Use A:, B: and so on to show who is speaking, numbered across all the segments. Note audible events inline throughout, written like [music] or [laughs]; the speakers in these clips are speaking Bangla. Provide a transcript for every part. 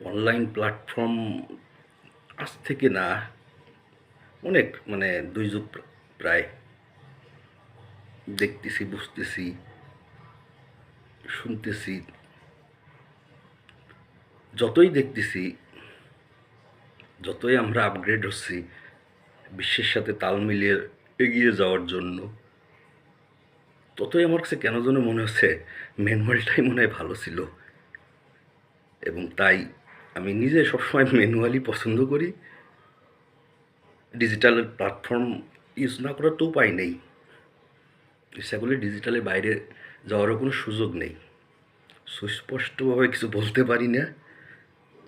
A: অনলাইন প্ল্যাটফর্ম আজ থেকে না অনেক মানে দুই যুগ প্রায়। দেখতেছি, বুঝতেছি, শুনতেছি। যতই দেখতেছি, যতই আমরা আপগ্রেড হচ্ছি, বিশ্বের সাথে তাল মিলিয়ে এগিয়ে যাওয়ার জন্য, ততই আমার কাছে কেন যেন মনে হচ্ছে ম্যানুয়ালটাই মনে হয় ভালো ছিল। এবং তাই আমি নিজে সবসময় ম্যানুয়ালি পছন্দ করি। ডিজিটাল প্ল্যাটফর্ম ইউজ না করার তো উপায় নেই। ইচ্ছা করলে ডিজিটালের বাইরে যাওয়ারও কোনো সুযোগ নেই। সুস্পষ্টভাবে কিছু বলতে পারি না,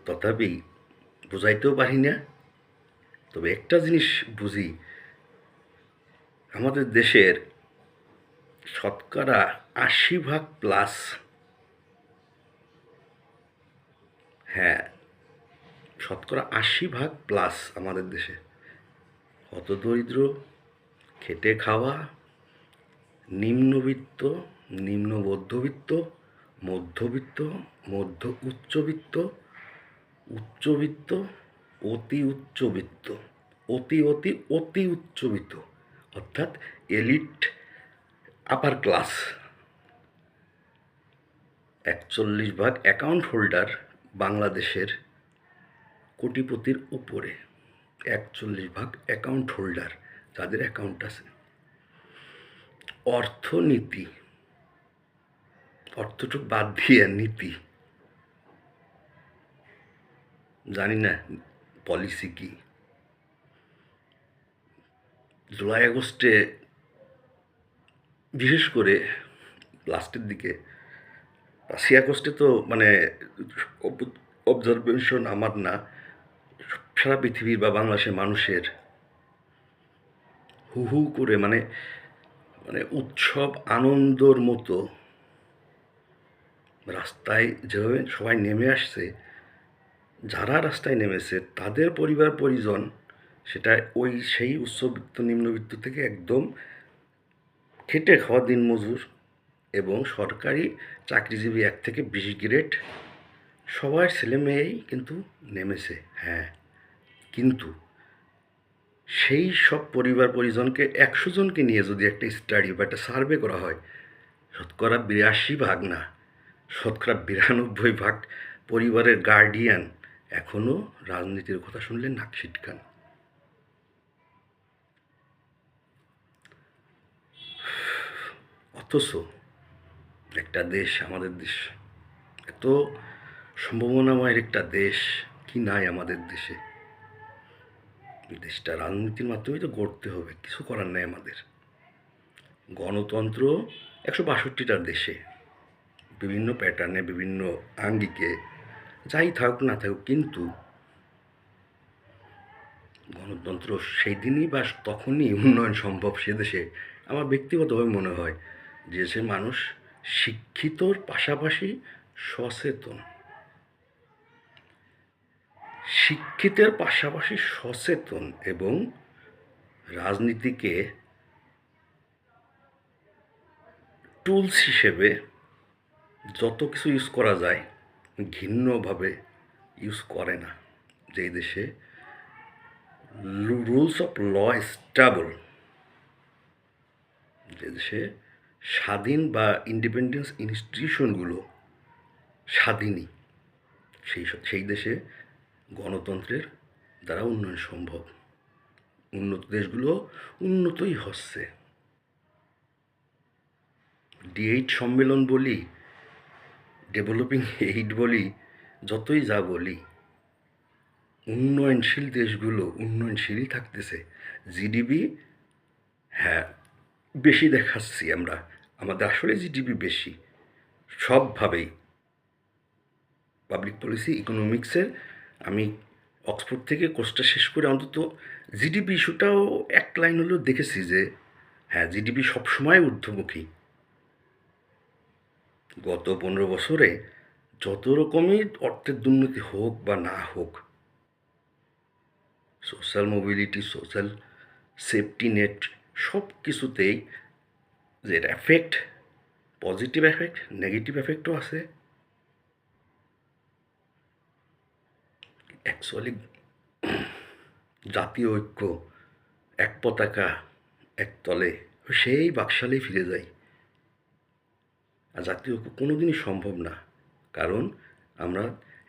A: তথাপি বোঝাইতেও পারি না। তবে একটা জিনিস বুঝি, আমাদের দেশের শতকরা আশি ভাগ প্লাস হ্যাঁ শতকরা আশি ভাগ প্লাস আমাদের দেশে। হতদরিদ্র খেটে খাওয়া, নিম্নবিত্ত, নিম্ন মধ্যবিত্ত মধ্যবিত্ত, মধ্য উচ্চবিত্ত উচ্চবিত্ত, অতি উচ্চবিত্ত, অতি অতি অতি উচ্চবিত্ত, অর্থাৎ এলিট আপার ক্লাস একচল্লিশ ভাগ অ্যাকাউন্ট হোল্ডার বাংলাদেশের কোটিপতির উপরে। একচল্লিশ ভাগ অ্যাকাউন্ট হোল্ডার যাদের অ্যাকাউন্ট আছে। অর্থনীতি। অর্থটুক বাদ দিয়ে নীতি। জানি না পলিসি কি? জুলাই আগস্টে বিশেষ করে লাস্টের দিকে পাঁচই আগস্টে তো মানে অবজারভেশন আমার না। সারা পৃথিবীর বা বাংলাদেশের মানুষের হু হু করে মানে মানে উৎসব আনন্দর মতো রাস্তায় যেভাবে সবাই নেমে আসছে, যারা রাস্তায় নেমেছে, তাদের পরিবার, পরিজন, সেটা ওই সেই উচ্চবিত্ত নিম্নবিত্ত থেকে একদম খেটে খাওয়া দিনমজুর এবং সরকারি চাকরিজীবী এক থেকে বিশ গ্রেড সবার ছেলে মেয়েই কিন্তু নেমেছে হ্যাঁ। কিন্তু সেই সব পরিবার পরিজনকে একশো জনকে নিয়ে যদি একটা স্টাডি বা একটা সার্ভে করা হয়, শতকরা বিরাশি ভাগ না, শতকরা বিরানব্বই ভাগ পরিবারের গার্ডিয়ান এখনও রাজনীতির কথা শুনলে নাক ছিটকান অথচ একটা দেশ, আমাদের দেশ, এত সম্ভাবনাময়ের একটা দেশ কি নাই আমাদের দেশে? এই দেশটা রাজনীতির মাধ্যমেই তো গড়তে হবে, কিছু করার নেই আমাদের। গণতন্ত্র একশো বাষট্টিটার দেশে, বিভিন্ন প্যাটার্নে বিভিন্ন আঙ্গিকে, যাই থাকুক না থাকুক, কিন্তু গণতন্ত্র সেই দিনই বা তখনই উন্নয়ন সম্ভব সে দেশে আমার ব্যক্তিগতভাবে মনে হয়। যে সে মানুষ শিক্ষিতর পাশাপাশি সচেতন। শিক্ষিতের পাশাপাশি সচেতন এবং রাজনীতিকে টুলস হিসেবে যত কিছু ইউজ করা যায়, ঘিন্নভাবে ইউজ করে না। যেই দেশে রুলস অফ ল স্টাবল যে দেশে স্বাধীন বা ইন্ডিপেন্ডেন্স ইনস্টিটিউশনগুলো স্বাধীনই। সেই সেই দেশে গণতন্ত্রের দ্বারা উন্নয়ন সম্ভব। উন্নত দেশগুলো উন্নতই হচ্ছে। ডি এইট সম্মেলন বলি ডেভেলপিং এইট বলি, যতই যা বলি, উন্নয়নশীল দেশগুলো উন্নয়নশীলই থাকতেছে। জিডিপি হ্যাঁ বেশি দেখাচ্ছি আমরা। আমাদের আসলে জিডিপি বেশি। সবভাবেই। পাবলিক পলিসি ইকোনমিক্সের আমি অক্সফোর্ড থেকে কোর্সটা শেষ করে অন্তত জিডিপি ইস্যুটাও এক লাইন হলেও দেখেছি যে হ্যাঁ জিডিপি সবসময় ঊর্ধ্বমুখী। গত পনেরো বছরে যত রকমই অর্থের দুর্নীতি হোক বা না হোক social mobility social safety net সব কিছুতেই যে এফেক্ট পজিটিভ এফেক্ট নেগেটিভ এফেক্টও আছে। অ্যাকচুয়ালি জাতীয় ঐক্য, এক পতাকা, এক তলে, সেই বাকশালেই ফিরে যাই। আর জাতীয় ঐক্য কোনো দিনই সম্ভব না, কারণ আমরা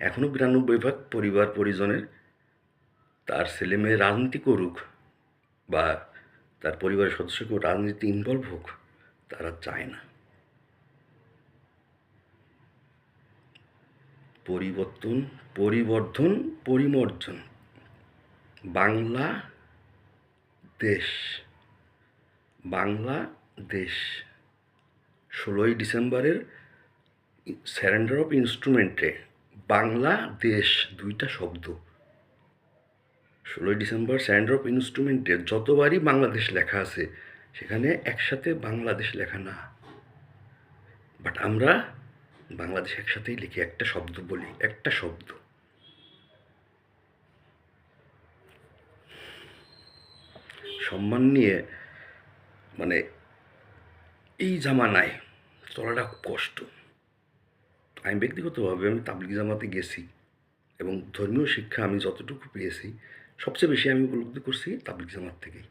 A: এখনও বিরানব্বই ভাগ পরিবার পরিজনের, তার ছেলে মেয়ে রাজনীতি করুক বা তার পরিবারের সদস্য কেউ রাজনীতি ইনভলভ হোক, তারা চায় না। পরিবর্তন, পরিবর্ধন, পরিমর্জন। বাংলা দেশ। বাংলা দেশ। ষোলোই ডিসেম্বরের স্যারেন্ডার অফ ইনস্ট্রুমেন্টে বাংলা দেশ দুইটা শব্দ। ষোলোই ডিসেম্বর স্যারেন্ডার অফ ইনস্ট্রুমেন্টে যতবারই বাংলাদেশ লেখা আছে, সেখানে একসাথে বাংলাদেশ লেখা না। বাট আমরা বাংলাদেশ একসাথেই লিখি একটা শব্দ বলি, একটা শব্দ। সম্মান নিয়ে মানে এই জামানায় চলাটা খুব কষ্ট। আমি ব্যক্তিগতভাবে আমি তাবলিগ জামাতে গেছি এবং ধর্মীয় শিক্ষা আমি যতটুকু পেয়েছি, সবচেয়ে বেশি আমি উপলব্ধি করছি তাবলিগ জামাত থেকেই।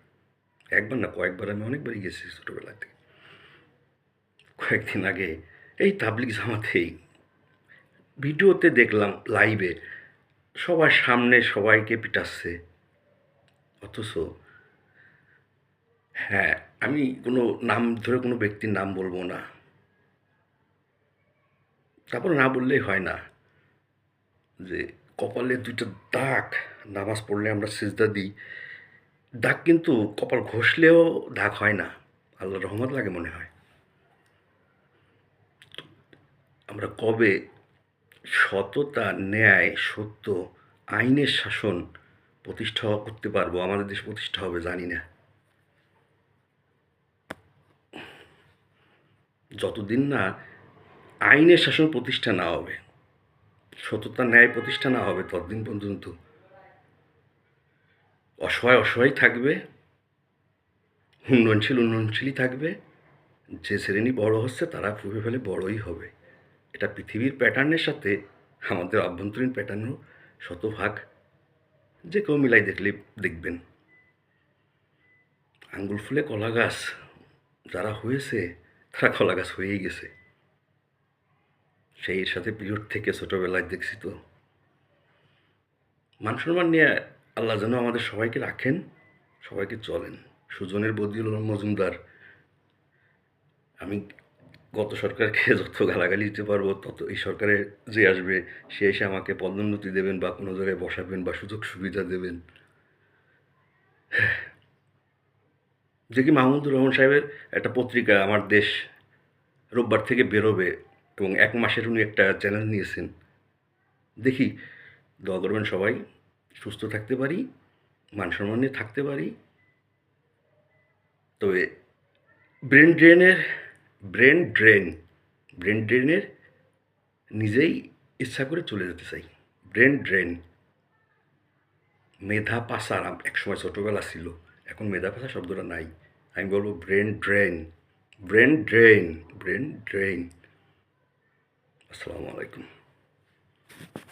A: একবার না কয়েকবার আমি অনেকবারই গেছি ছোটোবেলাতে কয়েকদিন আগে এই তাবলিগ জামাতেই ভিডিওতে দেখলাম লাইভে সবার সামনে সবাইকে পিটাচ্ছে। অথচ হ্যাঁ আমি কোনো নাম ধরে কোনো ব্যক্তির নাম বলব না। তারপর না বললেই হয় না যে কপালে দুইটা দাগ, নামাজ পড়লে আমরা সিজদা দিই। দাগ কিন্তু কপাল ঘষলেও দাগ হয় না। আল্লাহ রহমত লাগে মনে হয় তো আমরা কবে সততা, ন্যায়, সত্য, আইনের শাসন প্রতিষ্ঠা করতে পারব? আমাদের দেশ প্রতিষ্ঠা হবে, জানি না। যতদিন না আইনের শাসন প্রতিষ্ঠা না হবে, সততা, ন্যায় প্রতিষ্ঠা না হবে, ততদিন পর্যন্ত অসহায় অসহায় থাকবে, উন্নয়নশীল উন্নয়নশীলই থাকবে, যে শ্রেণি বড় হচ্ছে তারা ফুপে ফেলে বড়ই হবে। এটা পৃথিবীর প্যাটার্নের সাথে আমাদের অভ্যন্তরীণ প্যাটার্নও শতভাগ যে কেউ মিলাই দেখলে দেখবেন। আঙ্গুল ফুলে কলা গাছ যারা হয়েছে, তারা কলা গাছ হয়েই গেছে। সেই সাথে পিরিয়ড থেকে ছোটোবেলায় দেখছি তো। মান সম্মান নিয়ে আল্লাহ যেন আমাদের সবাইকে রাখেন, সবাইকে চলেন। সুজনের বদিউল মজুমদার, আমি গত সরকারকে [laughs] যত গালাগালি দিতে পারব, তত এই সরকারে যে আসবে, সে এসে আমাকে পদোন্নতি দেবেন বা কোনো জায়গায় বসাবেন বা সুযোগ সুবিধা দেবেন। [sighs] যে কি মাহমুদুর রহমান সাহেবের একটা পত্রিকা আমার দেশ রোববার থেকে বেরোবে এবং এক মাসের উনি একটা চ্যালেঞ্জ নিয়েছেন। দেখি, দোয়া করবেন সবাই, সুস্থ থাকতে পারি, মান সম্মান থাকতে পারি। তবে ব্রেন ড্রেনের ব্রেন ড্রেন, ব্রেন ড্রেনের নিজেই ইচ্ছা করে চলে যেতে চাই। Brain drain. মেধা আম- একসময় ছোটোবেলা ছিল, এখন মেধা পাসা শব্দটা নাই। আমি বলব brain drain brain drain brain drain. আসসালামু আলাইকুম।